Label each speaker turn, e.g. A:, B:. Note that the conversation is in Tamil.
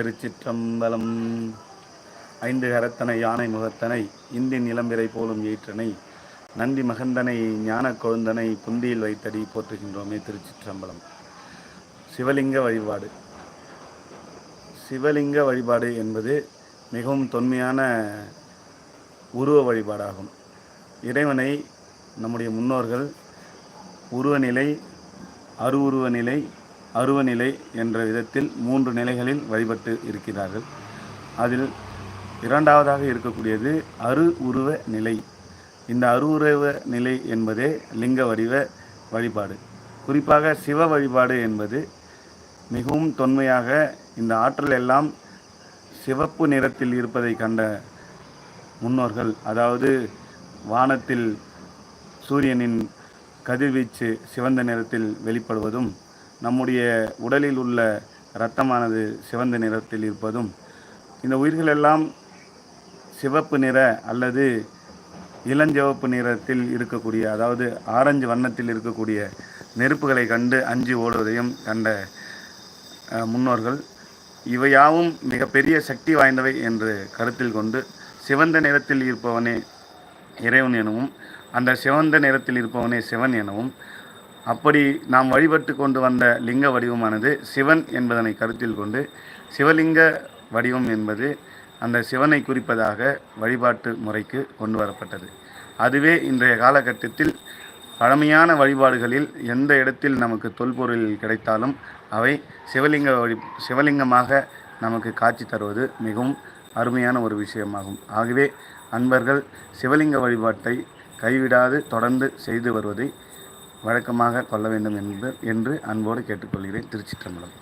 A: திருச்சிற்றம்பலம். ஐந்து கரத்தனை யானை முகத்தனை இந்தின் இளம்பிறை போலும் ஏற்றனை நந்தி மகந்தனை ஞான கொழுந்தனை புந்தியில் வைத்தடி போற்றுகின்றோமே திருச்சிற்றம்பலம். சிவலிங்க வழிபாடு. சிவலிங்க வழிபாடு என்பது மிகவும் தொன்மையான உருவ வழிபாடாகும். இறைவனை நம்முடைய முன்னோர்கள் உருவநிலை அருவுருவ நிலை அருவநிலை என்ற விதத்தில் மூன்று நிலைகளில் வழிபட்டு இருக்கிறார்கள். அதில் இரண்டாவதாக இருக்கக்கூடியது அரு உருவ நிலை. இந்த அருவுருவ நிலை என்பதே லிங்க வடிவ வழிபாடு. குறிப்பாக சிவ வழிபாடு என்பது மிகவும் தொன்மையாக இந்த ஆற்றல் எல்லாம் சிவப்பு நிறத்தில் இருப்பதை கண்ட முன்னோர்கள் அதாவது வானத்தில் சூரியனின் கதிர்வீச்சு சிவந்த நிறத்தில் வெளிப்படுவதும் நம்முடைய உடலில் உள்ள இரத்தமானது சிவந்த நிறத்தில் இருப்பதும் இந்த உயிர்கள் எல்லாம் சிவப்பு நிற அல்லது இளஞ்சிவப்பு நிறத்தில் இருக்கக்கூடிய அதாவது ஆரஞ்சு வண்ணத்தில் இருக்கக்கூடிய நெருப்புகளை கண்டு அஞ்சு ஓடுவதையும் கண்ட முன்னோர்கள் இவையாவும் மிகப்பெரிய சக்தி வாய்ந்தவை என்று கருத்தில் கொண்டு சிவந்த நிறத்தில் இருப்பவனே இறைவன் எனவும் அந்த சிவந்த நிறத்தில் இருப்பவனே சிவன் எனவும் அப்படி நாம் வழிபட்டு கொண்டு வந்த லிங்க வடிவமானது சிவன் என்பதனை கருத்தில் கொண்டு சிவலிங்க வடிவம் என்பது அந்த சிவனை குறிப்பதாக வழிபாட்டு முறைக்கு கொண்டு வரப்பட்டது. அதுவே இன்றைய காலகட்டத்தில் பழமையான வழிபாடுகளில் எந்த இடத்தில் நமக்கு தொல்பொருள் கிடைத்தாலும் அவை சிவலிங்க வழி சிவலிங்கமாக நமக்கு காட்சி தருவது மிகவும் அருமையான ஒரு விஷயமாகும். ஆகவே அன்பர்கள் சிவலிங்க வழிபாட்டை கைவிடாது தொடர்ந்து செய்து வருவதை வழக்கமாக கொள்ள வேண்டும் என்று என்று அன்போடு கேட்டுக்கொள்கிறேன். திருச்சிற்றம்பலம்.